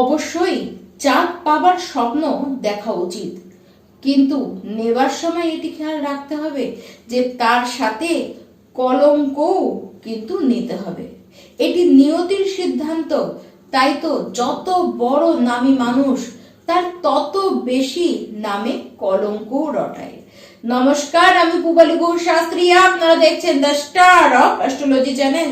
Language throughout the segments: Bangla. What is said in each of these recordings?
অবশ্যই চাঁদ পাবার স্বপ্ন দেখা উচিত। কিন্তু নেবার সময় এটি খেয়াল রাখতে হবে যে তার সাথে কলঙ্কও কিন্তু নিতে হবে। এটি নিয়তির সিদ্ধান্ত, তাই তো যত বড় নামী মানুষ, তার তত বেশি নামে কলঙ্কও রটায়। নমস্কার, আমি পুবালি গৌর শাস্ত্রী, আপনারা দেখছেন the star of astrology channel.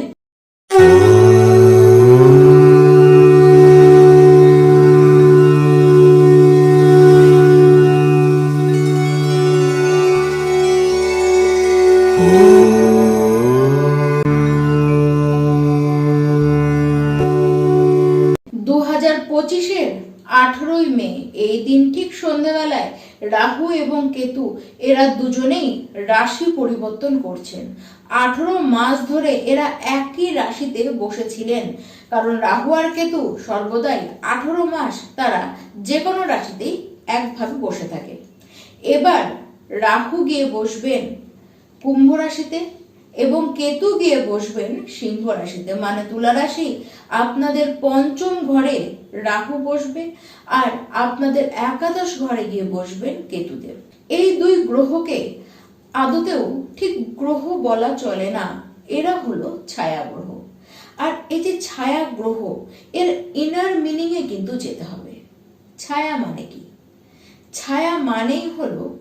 আঠেরোই মে, এই দিন ঠিক সন্ধ্যাবেলায় রাহু এবং কেতু এরা দুজনেই রাশি পরিবর্তন করছেন। আঠেরো মাস ধরে এরা একই রাশিতে বসেছিলেন। কারণ রাহু আর কেতু সর্বদাই আঠেরো মাস তারা যে কোনো রাশিতেই একভাবে বসে থাকে। এবার রাহু গিয়ে বসবেন। কুম্ভ রাশিতে এবং কেতু গিয়ে বসবেন সিংহ রাশিতে। মানে তুলা রাশি, আপনাদের পঞ্চম ঘরে রাহু বসবে আর আপনাদের একাদশ ঘরে গিয়ে বসবেন কেতুদেব। এই দুই গ্রহকে আদতেও ঠিক গ্রহ বলা চলে না, এরা হলো ছায়া গ্রহ। আর এই যে ছায়া গ্রহ, এর ইনার মিনিংয়ে কিন্তু যেতে হবে। ছায়া মানে কি? ছায়া মানেই হলো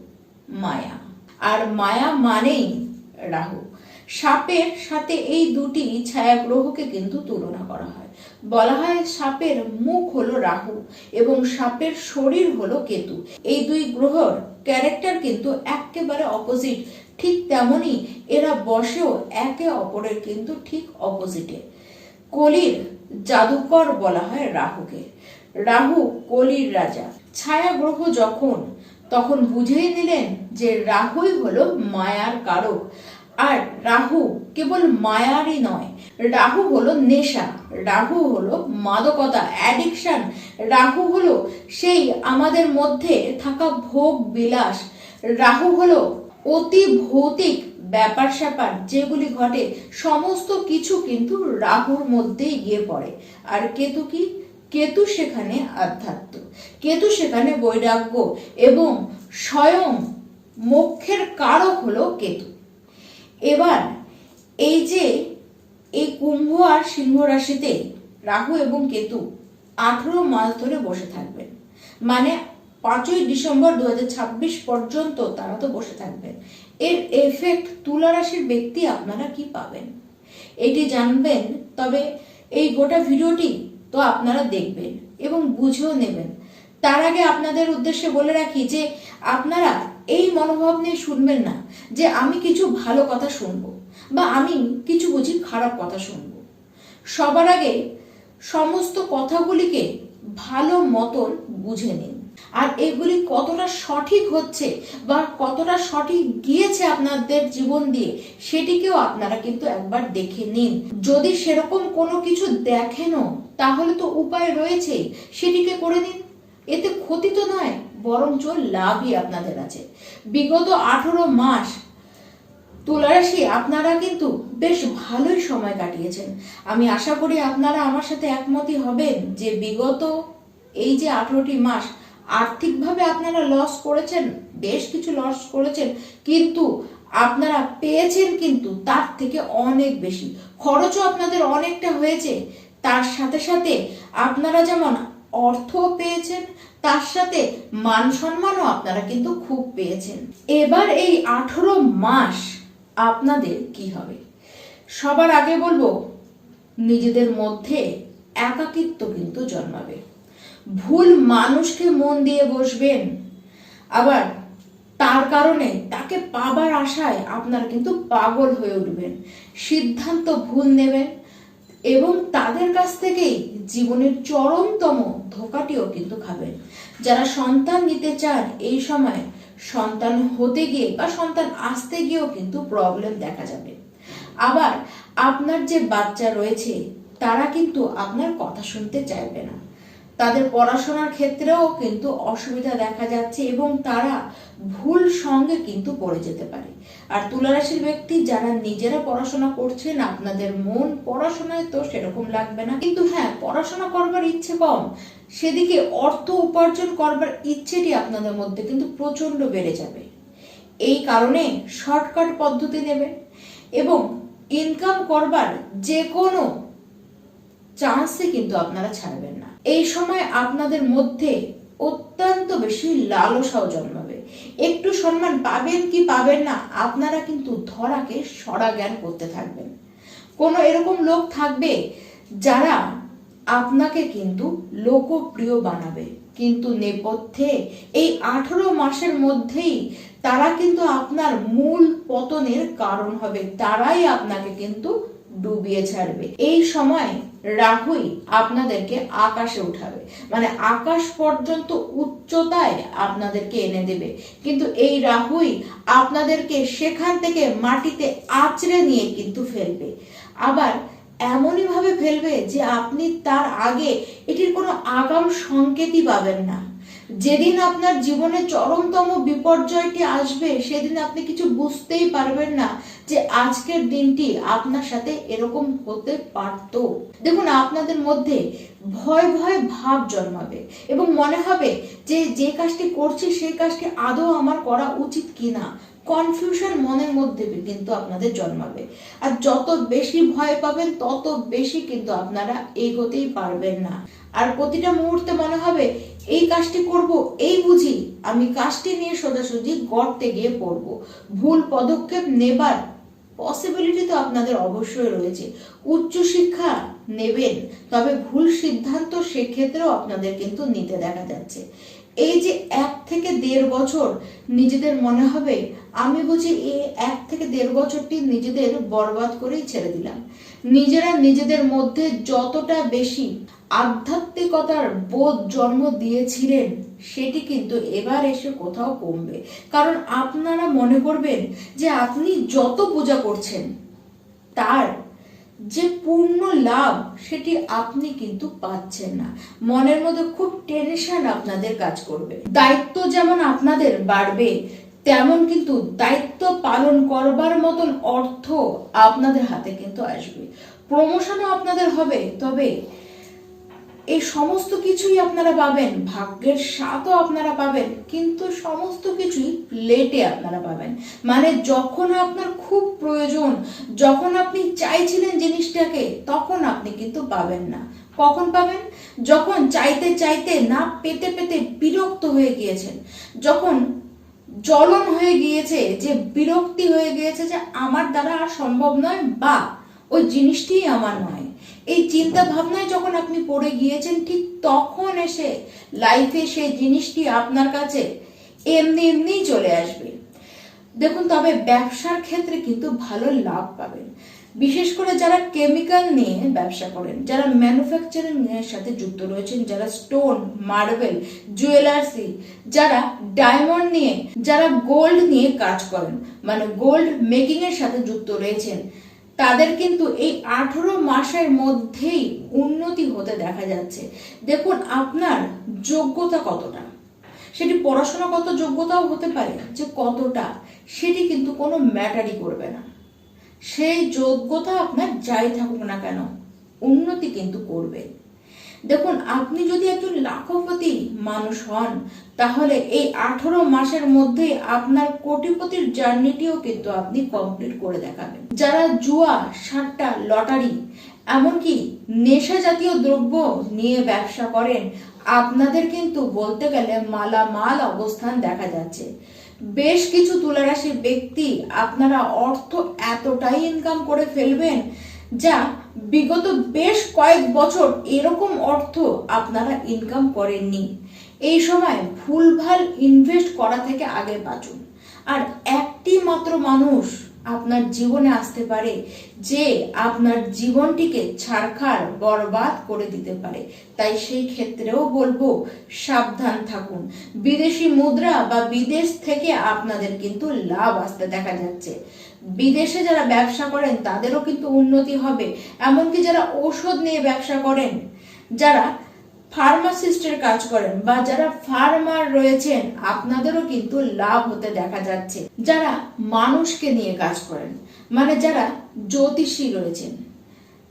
মায়া। আর মায়া মানেই রাহু। সাপের সাথে এই দুটি ছায়া গ্রহকে কিন্তু তুলনা করা হয়। বলা হয় সাপের মুখ হলো রাহু এবং সাপের শরীর হলো কেতু। এই দুই গ্রহর ক্যারেক্টার কিন্তু একেবারে অপোজিট ঠিক তেমনি এরা বসেও একে অপরের কিন্তু ঠিক অপোজিটে কলির জাদুকর বলা হয় রাহুকে। রাহু কলির রাজা। ছায়া গ্রহ যখন, তখন বুঝেই নিলেন যে রাহুই হলো মায়ার কারক। আর রাহু কেবল মায়ারই নয়। রাহু হলো নেশা, রাহু হলো মাদকতা অ্যাডিকশন রাহু হলো সেই আমাদের মধ্যে থাকা ভোগ বিলাস। রাহু হলো অতি ভৌতিক ব্যাপার স্যাপার যেগুলি ঘটে, সমস্ত কিছু কিন্তু রাহুর মধ্যেই গিয়ে পড়ে। আর কেতু কি? কেতু সেখানে আধ্যাত্ম। কেতু সেখানে বৈরাগ্য এবং স্বয়ং মোক্ষের কারক হলো কেতু। এবার এই যে এই কুম্ভ আর সিংহ রাশিতে রাহু এবং কেতু আঠেরো মাস ধরে বসে থাকবেন। মানে পাঁচই ডিসেম্বর দু হাজার ছাব্বিশ পর্যন্ত তারা তো বসে থাকবেন। এর এফেক্ট তুলা রাশির ব্যক্তি আপনারা কি পাবেন? এটি জানবেন, তবে এই গোটা ভিডিওটি তো আপনারা দেখবেন এবং বুঝেও নেবেন। তার আগে আপনাদের উদ্দেশ্যে বলে রাখি যে আপনারা এই মনোভাব নিয়ে শুনবেন না যে আমি কিছু ভালো কথা শুনব বা আমি কিছু বুঝি খারাপ কথা শুনব। সবার আগে সমস্ত কথাগুলিকে ভালো মতন বুঝে নিন। আর এগুলি কতটা সঠিক হচ্ছে বা কতটা সঠিক গিয়েছে আপনাদের জীবন দিয়ে, সেটিকেও আপনারা কিন্তু একবার দেখে নিন। যদি সেরকম কোনো কিছু দেখেনও, তাহলে তো উপায় রয়েছে সেটিকে করে নিন। এতে ক্ষতি তো নয়, বরঞ্চ লাভই আপনাদের আছে। বিগত আঠেরো মাস তুলারাশি, আপনারা কিন্তু বেশ ভালোই সময় কাটিয়েছেন। আমি আশা করি আপনারা আমার সাথে একমতই হবেন যে বিগত এই যে আঠেরোটি মাস আর্থিকভাবে আপনারা লস করেছেন, বেশ কিছু লস করেছেন, কিন্তু আপনারা পেয়েছেন কিন্তু তার থেকে অনেক বেশি। খরচও আপনাদের অনেকটা হয়েছে। তার সাথে সাথে আপনারা যেমন অর্থ পেয়েছেন, তার সাথে মান সম্মানও আপনারা কিন্তু খুব পেয়েছেন। এবার এই আঠেরো মাস আপনাদের কি হবে? সবার আগে বলব, নিজেদের মধ্যে একাকিত্ব কিন্তু জন্মাবে। ভুল মানুষকে মন দিয়ে বসবেন, আবার তার কারণে তাকে পাবার আশায় আপনারা কিন্তু পাগল হয়ে উঠবেন। সিদ্ধান্ত ভুল নেবেন এবং তাদের কাছ থেকেই জীবনের চরমতম ধোকাটিও কিন্তু খাবেন। যারা সন্তান নিতে চান, এই সময় সন্তান হতে গিয়ে বা সন্তান আসতে গিয়েও কিন্তু প্রবলেম দেখা যাবে। আবার আপনার যে বাচ্চা রয়েছে, তারা কিন্তু আপনার কথা শুনতে চাইবে না। তাদের পড়াশোনার ক্ষেত্রেও কিন্তু অসুবিধা দেখা যাচ্ছে এবং তারা ভুল সঙ্গে কিন্তু পড়ে যেতে পারে। আর তুলারাশির ব্যক্তি যারা নিজেরা পড়াশোনা করছেন, আপনাদের মন পড়াশোনায় তো সেরকম লাগবে না। কিন্তু হ্যাঁ পড়াশোনা করবার ইচ্ছে কম। সেদিকে অর্থ উপার্জন করবার ইচ্ছেটি আপনাদের মধ্যে কিন্তু প্রচণ্ড বেড়ে যাবে। এই কারণে শর্টকাট পদ্ধতি নেবেন এবং ইনকাম করবার যে কোনো চান্সে কিন্তু আপনারা ছাড়বেন না। এই সময় আপনাদের মধ্যে অত্যন্ত বেশি লালসাও জন্মাবে। একটু সম্মান পাবেন কি পাবেন না, আপনারা কিন্তু ধরাকে সরা জ্ঞান করতে থাকবেন। কোনো এরকম লোক থাকবে যারা আপনাকে কিন্তু লোকপ্রিয় বানাবে। কিন্তু নেপথ্যে এই আঠারো মাসের মধ্যেই তারা কিন্তু আপনার মূল পতনের কারণ হবে। তারাই আপনাকে কিন্তু ডুবিয়ে ছাড়বে। এই সময় রাহুই আপনাদেরকে আকাশে উঠাবে। মানে আকাশ পর্যন্ত উচ্চতায় আপনাদেরকে এনে দেবে। কিন্তু এই রাহুই আপনাদেরকে সেখান থেকে মাটিতে আঁচড়ে নিয়ে কিন্তু ফেলবে। আবার এমনইভাবে ফেলবে যে আপনি তার আগে এটির কোনো আগাম সংকেতই পাবেন না। যেদিন আপনার জীবনে চরমতম বিপর্যয়টি আসবে, সেদিন আপনি কিছু বুঝতেই পারবেন না যে আজকের দিনটি আপনার সাথে এরকম হতে পারত। দেখুন, আপনাদের মধ্যে ভয় ভয়, ভাব জন্মাবে এবং মনে হবে যে যে কাজটি করছি, সেই কাজটি আদৌ আমার করা উচিত কিনা। কনফিউশন মনের মধ্যে কিন্তু আপনাদের জন্মাবে। আর যত বেশি ভয় পাবেন, তত বেশি কিন্তু আপনারা এগোতেই পারবেন না। আর প্রতিটা মুহূর্তে মনে হবে, এই কাজটি করব, এই বুঝি। আমি কাজটি নিয়ে সোজাসুজি গর্তে গিয়ে পড়ব। ভুল পদক্ষেপ নেবার পসিবিলিটি তো আপনাদের অবশ্যই রয়েছে। উচ্চ শিক্ষা নেবেন, তবে ভুল সিদ্ধান্ত সেক্ষেত্রেও আপনাদের কিন্তু নিতে দেখা যাচ্ছে। এই যে এক থেকে দেড় বছর নিজেদের মনে হবে, আমি বুঝি এই এক থেকে দেড় বছরটি নিজেদের বরবাদ করেই ছেড়ে দিলাম। নিজেরা নিজেদের মধ্যে যতটা বেশি আধ্যাত্মিকতার বোধ জন্ম দিয়েছিলেন, সেটি কিন্তু এবার এসে কোথাও কমবে। কারণ আপনারা মনে করবেন যে আপনি যত পূজা করছেন, তার যে পূর্ণ লাভ সেটি আপনি কিন্তু পাচ্ছেন না। মনের মধ্যে খুব টেনশন আপনাদের কাজ করবে। দায়িত্ব যেমন আপনাদের বাড়বে, তেমন কিন্তু দায়িত্ব পালন করবার মতন অর্থ আপনাদের হাতে কিন্তু আসবে। প্রমোশনও আপনাদের হবে, তবে এই সমস্ত কিছুই আপনারা পাবেন। ভাগ্যের স্বাদও আপনারা পাবেন। কিন্তু সমস্ত কিছুই লেটে আপনারা পাবেন। মানে যখন আপনার খুব প্রয়োজন, যখন আপনি চাইছিলেন জিনিসটাকে, তখন আপনি কিন্তু পাবেন না। কখন পাবেন? যখন চাইতে চাইতে না পেতে পেতে বিরক্ত হয়ে গিয়েছেন, যখন জ্বলন হয়ে গিয়েছে যে বিরক্তি হয়ে গিয়েছে যে আমার দ্বারা আর সম্ভব নয় বা ওই জিনিসটিই আমার নয়। এই চিন্তা ভাবনায় যখন আপনি পড়ে গিয়েছেন, ঠিক তখন এসে লাইফে সেই জিনিসটি আপনার কাছে এমনি এমনি চলে আসবে। দেখুন, তবে ব্যবসার ক্ষেত্রে কিন্তু ভালো লাভ পাবেন। বিশেষ করে যারা কেমিক্যাল নিয়ে ব্যবসা করেন, যারা ম্যানুফ্যাকচারিং এর সাথে যুক্ত রয়েছেন, যারা স্টোন মার্বেল জুয়েলার্সি যারা ডায়মন্ড নিয়ে, যারা গোল্ড নিয়ে কাজ করেন মানে গোল্ড মেকিং এর সাথে যুক্ত রয়েছেন তাদের কিন্তু এই আঠেরো মাসের মধ্যেই উন্নতি হতে দেখা যাচ্ছে। দেখুন, আপনার যোগ্যতা কতটা? সেটি পড়াশোনাগত যোগ্যতাও হতে পারে যে কতটা, সেটি কিন্তু কোনো ম্যাটারই করবে না। সেই যোগ্যতা আপনার যাই থাকুক না কেন, উন্নতি কিন্তু করবে। দেখুন, আপনি যদি একজন লাখপতি মানুষ হন, তাহলে এই আঠারো মাসের মধ্যে আপনার কোটিপতির জার্নিটিও কিন্তু আপনি কমপ্লিট করে দেখাবেন। যারা জুয়া, সাতটা, লটারি, এমনকি নেশা জাতীয় দ্রব্য নিয়ে ব্যবসা করেন, আপনাদের কিন্তু বলতে গেলে মালামাল অবস্থান দেখা যাচ্ছে। বেশ কিছু তুলারাশির ব্যক্তি আপনারা অর্থ এতটাই ইনকাম করে ফেলবেন যা বিগত বেশ কয়েক বছর এরকম অর্থ আপনারা ইনকাম করেননি। এই সময় ভুলভাল ইনভেস্ট করা থেকে আগে বাঁচুন। আর একটি মাত্র মানুষ আপনার জীবনে আসতে পারে যে আপনার জীবনটিকে ছাড়খাড় বরবাদ করে দিতে পারে। তাই সেই ক্ষেত্রেও বলব, সাবধান থাকুন। বিদেশি মুদ্রা বা বিদেশ থেকে আপনাদের কিন্তু লাভ আসতে দেখা যাচ্ছে। বিদেশে যারা ব্যবসা করেন, তাদেরও কিন্তু উন্নতি হবে। এমনকি যারা ঔষধ নিয়ে ব্যবসা করেন, যারা ফার্মাসিস্টের কাজ করেন বা যারা ফার্মার রয়েছেন, আপনাদেরও কিন্তু লাভ হতে দেখা যাচ্ছে। যারা মানুষকে নিয়ে কাজ করেন মানে যারা জ্যোতিষী রয়েছেন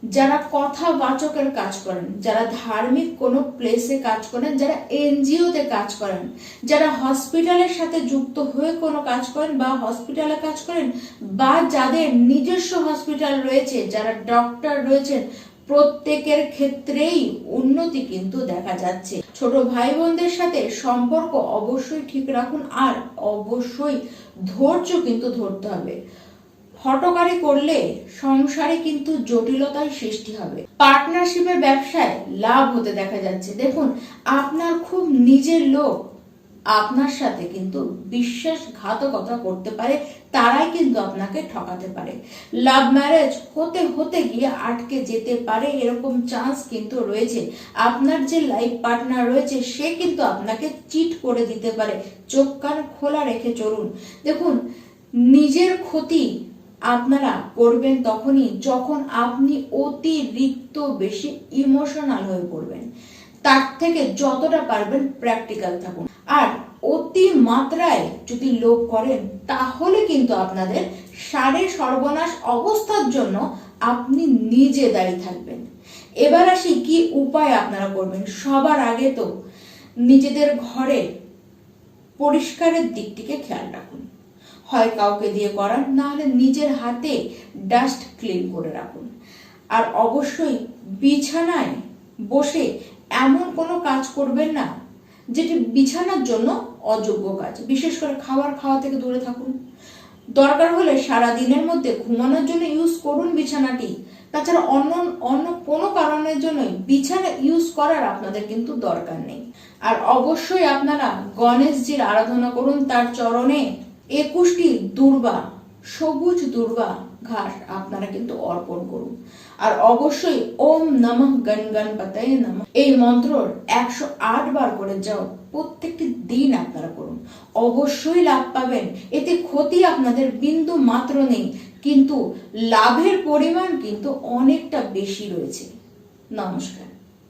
যারা কথা বাচকের কাজ করেন, যারা ধার্মিক কোনো প্লেসে কাজ করেন, যারা এনজিওতে কাজ করেন, যারা হসপিটালের সাথে যুক্ত হয়ে কোনো কাজ করেন বা হসপিটালে কাজ করেন বা যাদের নিজস্ব হসপিটাল রয়েছে, যারা ডক্টর রয়েছেন প্রত্যেকের ক্ষেত্রেই উন্নতি কিন্তু দেখা যাচ্ছে। ছোট ভাই বোনদের সাথে সম্পর্ক অবশ্যই ঠিক রাখুন আর অবশ্যই ধৈর্য কিন্তু ধরতে হবে। হটকারি করলে সংসারে কিন্তু জটিলতার সৃষ্টি হবে। পার্টনারশিপের ব্যবসায় লাভ হতে দেখা যাচ্ছে। দেখুন, আপনার খুব নিজের লোক আপনার সাথে কিন্তু বিশ্বাসঘাতকতা করতে পারে, তারাই কিন্তু আপনাকে ঠকাতে পারে। লাভ ম্যারেজ হতে হতে গিয়ে আটকে যেতে পারে এরকম চান্স কিন্তু রয়েছে। আপনার যে লাইফ পার্টনার রয়েছে, সে কিন্তু আপনাকে চিট করে দিতে পারে। চোখ কান খোলা রেখে চলুন। দেখুন, নিজের ক্ষতি আপনারা করবেন তখনই যখন আপনি অতিরিক্ত বেশি ইমোশনাল হয়ে পড়বেন। তার থেকে যতটা পারবেন প্র্যাকটিক্যাল থাকুন। আর অতি মাত্রায় যদি লোভ করেন, তাহলে কিন্তু আপনাদের সারে সর্বনাশ অবস্থার জন্য আপনি নিজে দাঁড়িয়ে থাকবেন। এবার আসি কি উপায় আপনারা করবেন। সবার আগে তো নিজেদের ঘরে পরিষ্কারের দিকটিকে খেয়াল রাখুন। হয় কাউকে দিয়ে করান না হলে নিজের হাতে ডাস্ট ক্লিন করে রাখুন। আর অবশ্যই বিছানায় বসে এমন কোনো কাজ করবেন না, যেটি বিছানার জন্য অযোগ্য কাজ। বিশেষ করে খাবার খাওয়া থেকে দূরে থাকুন। দরকার হলে সারা দিনের মধ্যে ঘুমানোর জন্য ইউজ করুন বিছানাটি। তাছাড়া অন্য অন্য কোনো কারণের জন্যই বিছানা ইউজ করার আপনাদের কিন্তু দরকার নেই। আর অবশ্যই আপনারা গণেশজির আরাধনা করুন, তার চরণে একুশটি দুর্বা, সবুজ দুর্বা ঘাস আপনারা কিন্তু অর্পণ করুন। আর অবশ্যই ওম নমঃ গণ গণপতয়ে নমঃ। এই মন্ত্রর একশো আট বার করে যাও, প্রত্যেকটি দিন আপনারা করুন। অবশ্যই লাভ পাবেন। এতে ক্ষতি আপনাদের বিন্দু মাত্র নেই, কিন্তু লাভের পরিমাণ কিন্তু অনেকটা বেশি রয়েছে। নমস্কার।